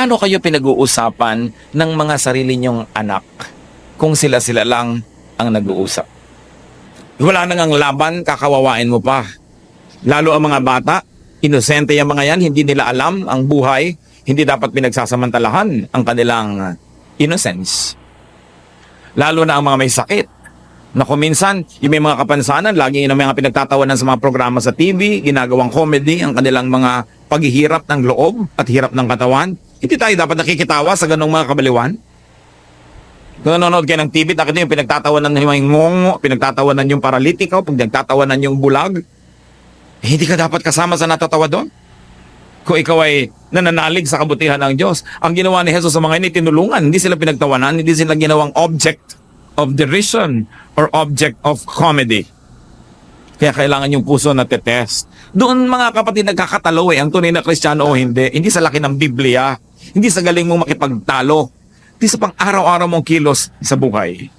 Paano kayo pinag-uusapan ng mga sarili nyong anak kung sila-sila lang ang nag-uusap? Wala nang ang laban, kakawawain mo pa. Lalo ang mga bata, inosente yung mga yan, hindi nila alam ang buhay, hindi dapat pinagsasamantalahan ang kanilang innocence. Lalo na ang mga may sakit. Na kung minsan, yung may mga kapansanan, lagi yung mga pinagtatawanan sa mga programa sa TV, ginagawang comedy, ang kanilang mga paghihirap ng loob at hirap ng katawan. Hindi tayo dapat nakikitawa sa ganong mga kabaliwan. Kung nanonood kayo ng TV, nakita yung pinagtatawanan ng mga ngongo, pinagtatawanan yung paralitiko, pinagtatawanan yung bulag. Eh, hindi ka dapat kasama sa natatawa doon. Kung ikaw ay nananalig sa kabutihan ng Diyos, ang ginawa ni Jesus sa mga ini, tinulungan. Hindi sila pinagtawanan, hindi sila ginawang object of derision or object of comedy. Kaya kailangan yung puso na tetest. Doon mga kapatid nagkakatalo eh, ang tunay na kristyano o hindi. Hindi sa laki ng Biblia. Hindi sa galing mong makipagtalo. Hindi sa pang araw-araw mong kilos sa buhay.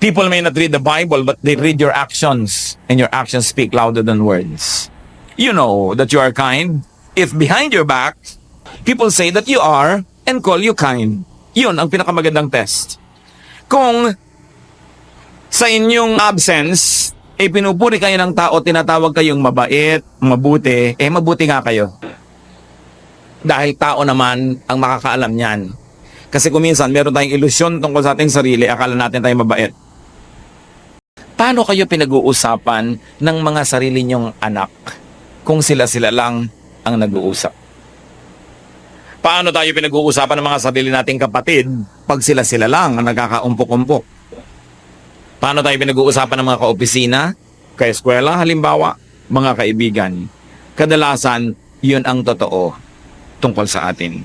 People may not read the Bible, but they read your actions. And your actions speak louder than words. You know that you are kind. If behind your back, people say that you are and call you kind. Yun ang pinakamagandang test. Kung sa inyong absence, eh pinupuri kayo ng tao, tinatawag kayong mabait, mabuti, eh mabuti nga kayo. Dahil tao naman ang makakaalam niyan. Kasi kung minsan meron tayong ilusyon tungkol sa ating sarili, akala natin tayo mabait. Paano kayo pinag-uusapan ng mga sarili nyong anak kung sila-sila lang ang nag-uusap? Paano tayo pinag-uusapan ng mga sarili nating kapatid pag sila-sila lang ang nagkakaumpok-umpok? Paano tayo pinag-uusapan ng mga kaopisina, kaeskwela, halimbawa, mga kaibigan? Kadalasan, yun ang totoo tungkol sa atin.